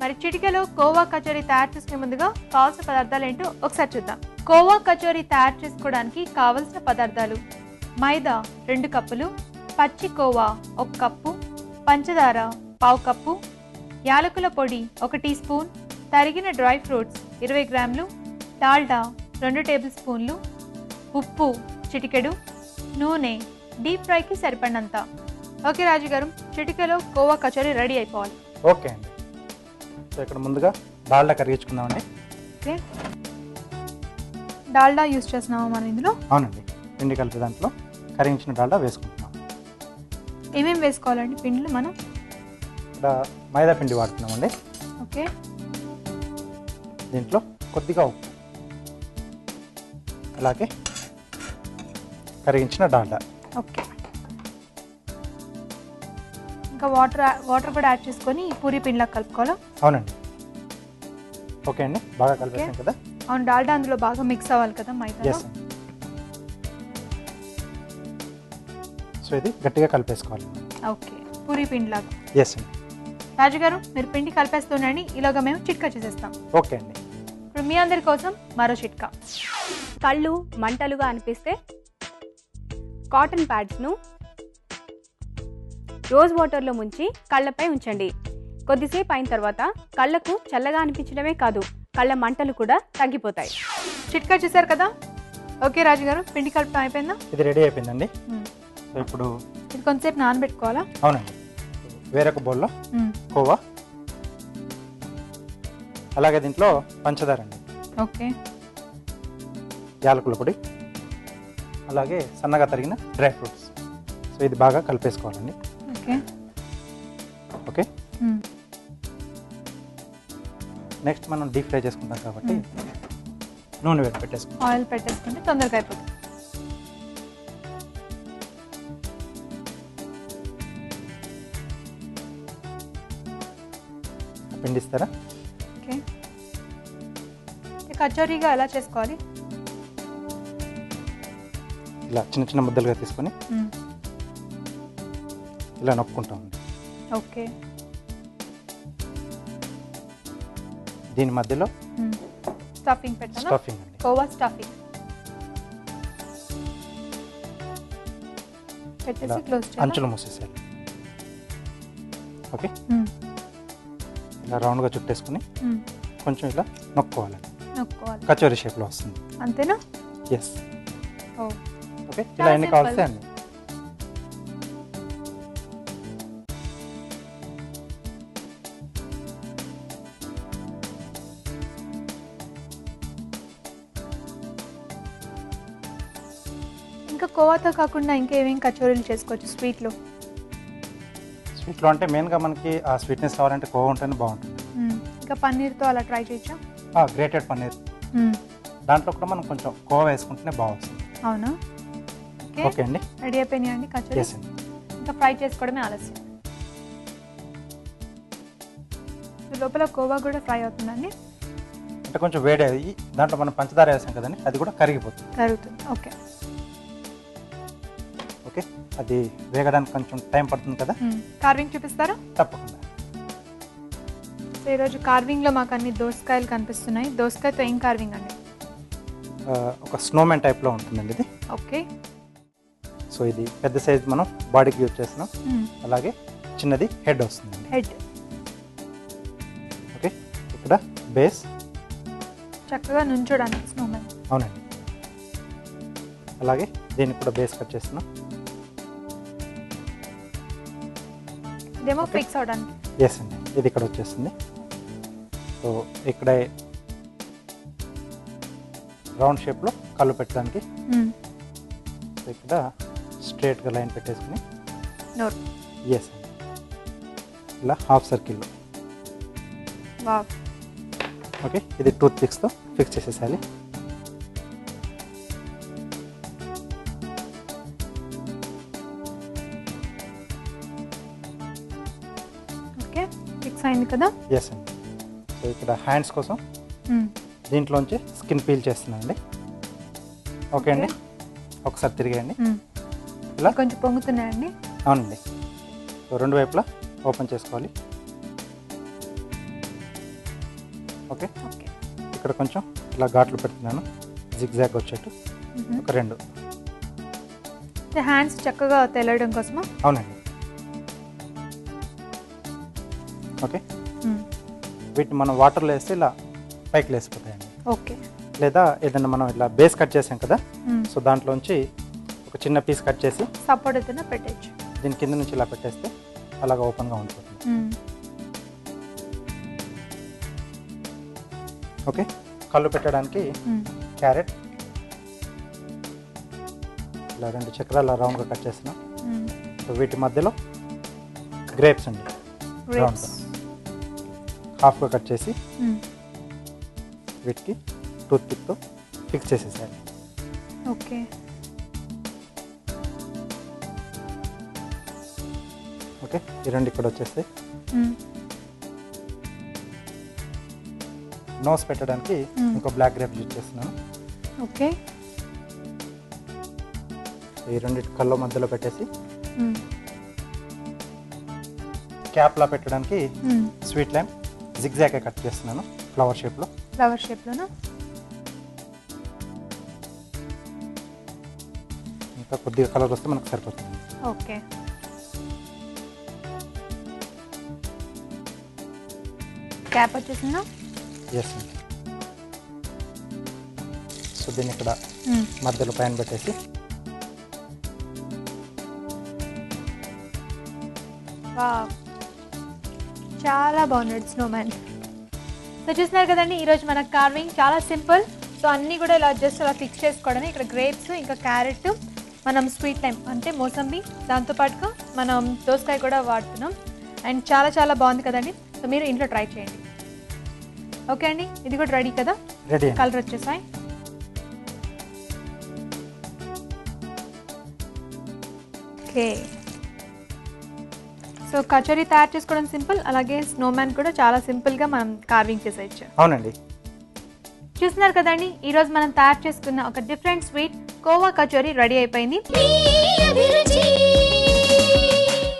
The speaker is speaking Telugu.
మరి చిటికెలో కోవా కచోరీ తయారు చేసుకునే ముందుగా కావాల్సిన పదార్థాలు ఏంటో ఒకసారి చూద్దాం. కోవా కచోరీ తయారు చేసుకోవడానికి కావలసిన పదార్థాలు మైదా రెండు కప్పులు పచ్చి కోవా ఒక కప్పు పంచదార పావు కప్పు యాలకుల పొడి ఒక టీ స్పూన్ తరిగిన డ్రై ఫ్రూట్స్ ఇరవై గ్రాములు డాల్డా రెండు టేబుల్ స్పూన్లు ఉప్పు చిటికెడు నూనె డీప్ ఫ్రైకి సరిపడినంత. ఓకే రాజు గారు చిటికెలో కోవా కచోరీ రెడీ అయిపోవాలి. ఓకే అండి. సో ఇక్కడ ముందుగా డాల్డా కరిగించుకుందామండి ఓకే. డాల్డా యూస్ చేస్తున్నామా మనం ఇందులో? అవునండి. పిండి కలిపే దాంట్లో కరిగించిన డాల్డా వేసుకుంటున్నాం. ఏమేమి వేసుకోవాలండి పిండిలు మనం? ఇక్కడ మైదా పిండి వాడుతున్నామండి. ఓకే. దీంట్లో కొద్దిగా ఉప్పు. అలాగే కరిగించిన డాల్డా. ఓకే. ఇంకా వాటర్ వాటర్ కూడా యాడ్ చేసుకొని పూరి పిండిలా కలుపుకోవాలా? అవునండి. ఓకే అండి. బాగా కలిపేసాం కదా? అవును డాల్డా అందులో బాగా మిక్స్ అవ్వాలి కదా అండి సో ఇది గట్టిగా కలిపేసుకోవాలి. ఓకే. పూరి పిండిలాగా. ఎస్ అండి రాజు గారు మీరు పిండి కలిపేస్తుండండి ఇలాగా మేము చిట్కా చేసేస్తాం. ఓకే అండి. ఇప్పుడు మీ అందరి కోసం మరో చిట్కా. కళ్ళు మంటలుగా అనిపిస్తే కాటన్ ప్యాడ్స్ను రోజ్ వాటర్లో ముంచి కళ్ళపై ఉంచండి. కొద్దిసేపు అయిన తర్వాత కళ్ళకు చల్లగా అనిపించడమే కాదు కళ్ళ మంటలు కూడా తగ్గిపోతాయి. చిట్కా చూసారు కదా? ఓకే రాజు గారు పిండి కలపడం అయిపోయిందా? ఇది రెడీ అయిపోయిందండి. ఇప్పుడు ఇది కొంతసేపు నానబెట్టుకోవాలా? అవునండి. వేరొక బౌల్లో. కోవా అలాగే దీంట్లో పంచదార అండి. ఓకే. యాలకుల పొడి అలాగే సన్నగా తరిగిన డ్రై ఫ్రూట్స్. సో ఇది బాగా కలిపేసుకోవాలండి. ఓకే. ఓకే. నెక్స్ట్ మనం డీప్ ఫ్రై చేసుకుంటాం కాబట్టి నూనె వేడి పెట్టేసుకుంటాం ఆయిల్ పెట్టేసుకుంటే తొందరగా అయిపోతుంది. పిండి ఇస్తారా ఓకే. కచోరీగా ఎలా చేసుకోవాలి? ఇలా చిన్న చిన్న ముద్దలుగా తీసుకొని. ఇలా నొక్కుంటామండి ఓకే. దీని మధ్యలో. స్టఫింగ్ పెట్టాలా స్టఫింగ్ అండి. కోవా స్టఫింగ్. పెట్టేసి క్లోజ్ అంచులు మూసేసేయాలి ఓకే. ఇలా రౌండ్గా చుట్టేసుకుని కొంచెం ఇలా నొక్కోవాలండి నొక్కోవాలి. కచోరీ షేప్లో వస్తుంది. అంతేనా? Yes okay. ఇలా ఎన్ని. కావాల్సి అండి ఇంకా కోవాతో కాకుండా ఇంకేమేం కచోరీలు చేసుకోవచ్చు స్వీట్లో? స్వీట్లో అంటే మెయిన్గా మనకి ఆ స్వీట్నెస్ కావాలంటే కోవ ఉంటేనే బాగుంటుంది. ఇంకా పన్నీర్తో అలా ట్రై చేయొచ్చా? గ్రేటెడ్ పన్నీర్. దాంట్లో కూడా మనం కొంచెం కోవ వేసుకుంటేనే బాగా వస్తుంది అవునా? ఓకే. అండి. రెడీ అయిపోయినాయి అండి కచోరీ ఇంకా ఫ్రై చేసుకోవడమే ఆలస్యం. లోపల కోవా కూడా ఫ్రై అవుతుందండి అంటే కొంచెం వేడి దాంట్లో మనం పంచదార వేసాం కదండి అది కూడా కరిగిపోతుంది. కరుగుతుంది. ఓకే. ఓకే? అది వేగడానికి కొంచెం టైం పడుతుంది కదా? కార్వింగ్ చూపిస్తారా? తప్పకుండా. సో ఈరోజు కార్వింగ్లో మాకు అన్ని దోసకాయలు కనిపిస్తున్నాయి. దోసకాయతో ఏం కార్వింగ్ అండి? ఒక స్నోమెన్ టైప్లో ఉంటుందండి ఇది. ఓకే. సో ఇది పెద్ద సైజ్ మనం బాడీకి యూజ్ చేస్తున్నాం. అలాగే చిన్నది హెడ్ వస్తుందండి. హెడ్. ఓకే? ఇక్కడ బేస్. చక్కగా నుంచోడానికి స్నోమెన్ అవునండి. అలాగే దీనికి కూడా బేస్ కట్ చేస్తున్నాం. ఇదేమో. ఫిక్స్ అవడానికి ఎస్ అండి. ఇది ఇక్కడ వచ్చేస్తుంది. సో ఇక్కడ రౌండ్ షేప్లో కళ్ళు పెట్టడానికి. సో ఇక్కడ స్ట్రేట్గా లైన్ పెట్టేసుకుని. ఎస్ ఇలా హాఫ్ సర్కిల్లో ఓకే ఇది టూత్ పిక్స్తో ఫిక్స్ చేసేసాలి ఫిక్స్ అయింది కదా? ఎస్ అండి సో ఇక్కడ హ్యాండ్స్ కోసం దీంట్లోంచి స్కిన్ పీల్ చేస్తున్నానండి ఓకే అండి? ఒకసారి తిరిగేయండి. ఇలా? కొంచెం పొంగుతున్నాయండి అవునండి. సో రెండు వైపులా ఓపెన్ చేసుకోవాలి. ఇక్కడ కొంచెం ఇలా ఘాట్లు పెడుతున్నాను. జిగ్జాగ్ వచ్చేట్టు. ఒక రెండు. హ్యాండ్స్ చక్కగా తెలవడం కోసమా? అవునండి. ఓకే? వీటిని మనం వాటర్లో వేస్తే ఇలా పైకి లేసిపోతాయండి. ఓకే. లేదా ఏదైనా మనం ఇట్లా బేస్ కట్ చేసాం కదా సో దాంట్లోంచి ఒక చిన్న పీస్ కట్ చేసి సపోర్ట్ అయితే పెట్టచ్చు. దీని కింద నుంచి ఇలా పెట్టేస్తే అలాగ ఓపెన్గా ఉంటుంది ఓకే? కళ్ళు పెట్టడానికి క్యారెట్ ఇలా రెండు చక్రాలు రౌండ్గా కట్ చేసిన సో వీటి మధ్యలో గ్రేప్స్ అండి. గ్రేప్స్ హాఫ్గా కట్ చేసి వీటికి టూత్ పిక్తో ఫిక్స్ చేసేసాను ఓకే. ఓకే ఈ రెండు ఇక్కడ వచ్చేస్తాయి. నోస్ పెట్టడానికి. ఇంకో బ్లాక్ గ్రేప్ యూజ్ చేస్తున్నాను. ఓకే. ఈ రెండు కళ్ళ మధ్యలో పెట్టేసి క్యాప్లా పెట్టడానికి స్వీట్ లైమ్ జిగ్జాగే కట్ చేస్తున్నాను. ఫ్లవర్ షేప్లో ఫ్లవర్ షేప్లోనా ఇంకా కొద్దిగా కలర్ వస్తే మనకు సరిపోతుంది. ఓకే. క్యాప్ వచ్చేసిందా? ఎస్ సో దీన్ని ఇక్కడ మధ్యలో పైన పెట్టేసి. వావ్. చాలా బాగున్నాడు స్నోమ్యాన్ సో చూస్తున్నారు కదండి ఈరోజు మన కార్వింగ్ చాలా సింపుల్ సో అన్నీ కూడా ఇలా జస్ట్ అలా ఫిక్స్ చేసుకోవడమే. ఇక్కడ గ్రేప్స్ ఇంకా క్యారెట్ మనం స్వీట్ టైం అంటే మోసంబి. దాంతోపాటుగా మనం దోసకాయ కూడా వాడుతున్నాం. అండ్ చాలా చాలా బాగుంది కదండి. సో మీరు ఇంట్లో ట్రై చేయండి. ఓకే అండి ఇది కూడా రెడీ కదా? రెడీ కలర్ వచ్చేసాయి. ఓకే సో కచోరీ తయారు చేసుకోవడం సింపుల్ అలాగే స్నోమ్యాన్ కూడా చాలా సింపుల్గా మనం కార్వింగ్ చేసేయచ్చు అవునండి. చూస్తున్నారు కదండి ఈరోజు మనం తయారు చేసుకున్న ఒక different sweet khoa kachori ready అయిపోయింది.